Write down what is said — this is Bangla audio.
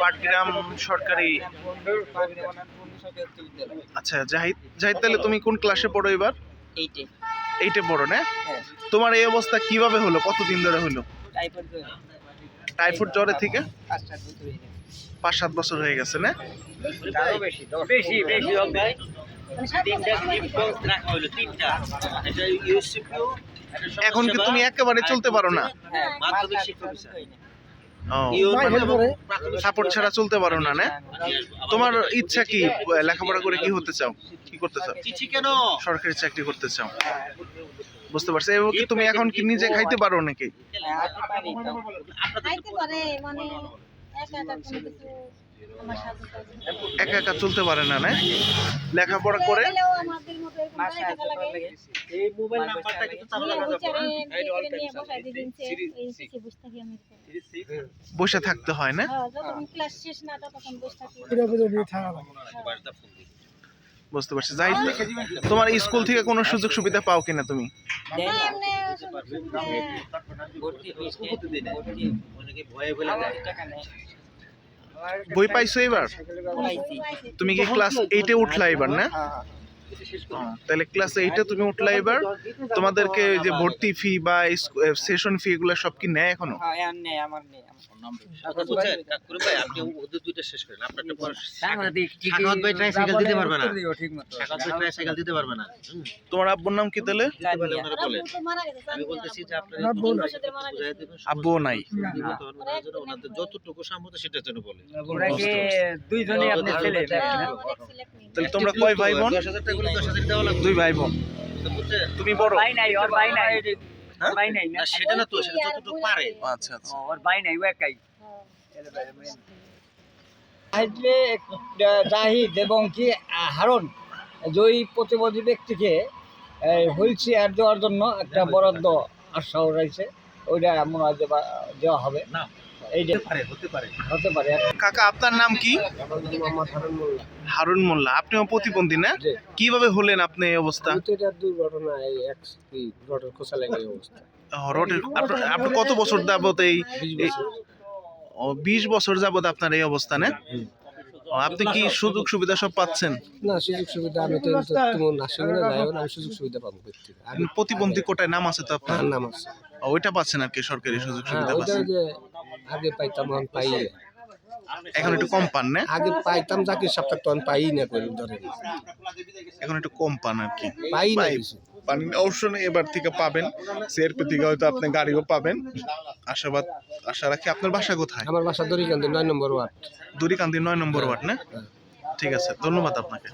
পাটগ্রাম সরকারি আচ্ছা জাহিদ জাহিদ তাহলে তুমি কোন ক্লাসে পড়ো এবার? এইটে এইটে পড়ো না? হ্যাঁ। তোমার এই অবস্থা কীভাবে হলো? কতদিন ধরে হলো? টাইফয়েড জ্বরে। থেকে? হয়ে পাঁচ সাত বছর হয়ে গেছে না? বেশি বেশি ইউসিপিও এখন কি তুমি একেবারে চলতে পারো না? সাপোর্ট ছাড়া চলতে পারো না না? তোমার ইচ্ছা কি লেখাপড়া করে কি হতে চাও? কি করতে চাও? সরকারি চাকরি করতে চাও? বুঝতে পারছ এবং কি তুমি এখন কি নিজে খাইতে পারো নাকি? খাইতে পারে মানে একা একা চলতে পারে না না লেখাপড়া করে? এই মোবাইল নাম্বারটা কিন্তু বসে থাকতে হয় না? হ্যাঁ ক্লাস শেষ না ততক্ষণ বসে থাকি। বুঝতে পারছি। যাই তোমার স্কুল থেকে কোনো সুযোগ সুবিধা পাও কিনা তুমি? না এমনি সুযোগ ভর্তি হয়েছে ভর্তি অনেকে ভয়ে ভয়ে টাকা নেই। বই পাইছো এবার তুমি কি ক্লাস এইটে উঠলা এবার না? হ্যাঁ ও, তাহলে ক্লাস এইটে তুমি উঠলা এবার। তোমাদেরকে ওই যে ভর্তি ফি বা সেশন ফি এগুলো সব কি নেয় এখনও? হ্যাঁ তোমার আব্বুর নাম কি তাহলে? আব্বু নাই। যেন যতটুকু সামর্থ্য সেটার জন্য বলে। তাহলে তোমরা কয় ভাই বোন? দশ হাজার দেওয়া লাগবে। দুই ভাই বোন। তুমি বড়। ভাই নাই ওর ভাই নাই। হ্যাঁ? ভাই নাই না। সেটা না তো সেটা যতটুকু পারে। আচ্ছা আচ্ছা। ওর ভাই নাই ও একাই। হ্যাঁ। জাহিদ এবং কি হারুন জয়ী প্রতিবাদী ব্যক্তিকে হুইল চেয়ার দেওয়ার জন্য একটা বরাদ্দ আশ্বাস রয়েছে ওইটা মনে হয় দেওয়া- দেওয়া হবে। না। কাকা আপনার নাম কি? হারুন মোল্লা। আপনিও প্রতিবন্ধী না? কীভাবে হলেন আপনি এই অবস্থা? দুর্ঘটনা আপনি কত বছর যাবত এই বিশ বছর। যাবত আপনার এই অবস্থা না? আপনি কি সুযোগ সুবিধা সব পাচ্ছেন? না সুযোগ সুবিধা আমি তো তোমার নার্সিংহোমে যাই না আমি সুযোগ সুবিধা পাবো আপনি প্রতিবন্ধী কোটায় নাম আছে তো আপনার? নাম আছে। ওইটা পাচ্ছেন আর কি সরকারি সুযোগ হ্যাঁ সুবিধা পাচ্ছেন। আগে পাইতাম এখন পাই না। এখন একটু কম পান না? আগে পাইতাম চাকরির সপ্তাহ তখন পাই না করে ধরেন। এখন একটু কম পান আর কি। পাই না। কিছু। পান অবশ্য এবার থেকে পাবেন। সিআরপি থেকে হয়তো আপনি গাড়িও পাবেন। আশাবাদ আশা রাখি। আপনার বাসা কোথায়? আমার বাসা দড়িকান্দি নয় নম্বর ওয়ার্ড। দড়িকান্দি নয় নম্বর ওয়ার্ড না? ঠিক আছে ধন্যবাদ আপনাকে।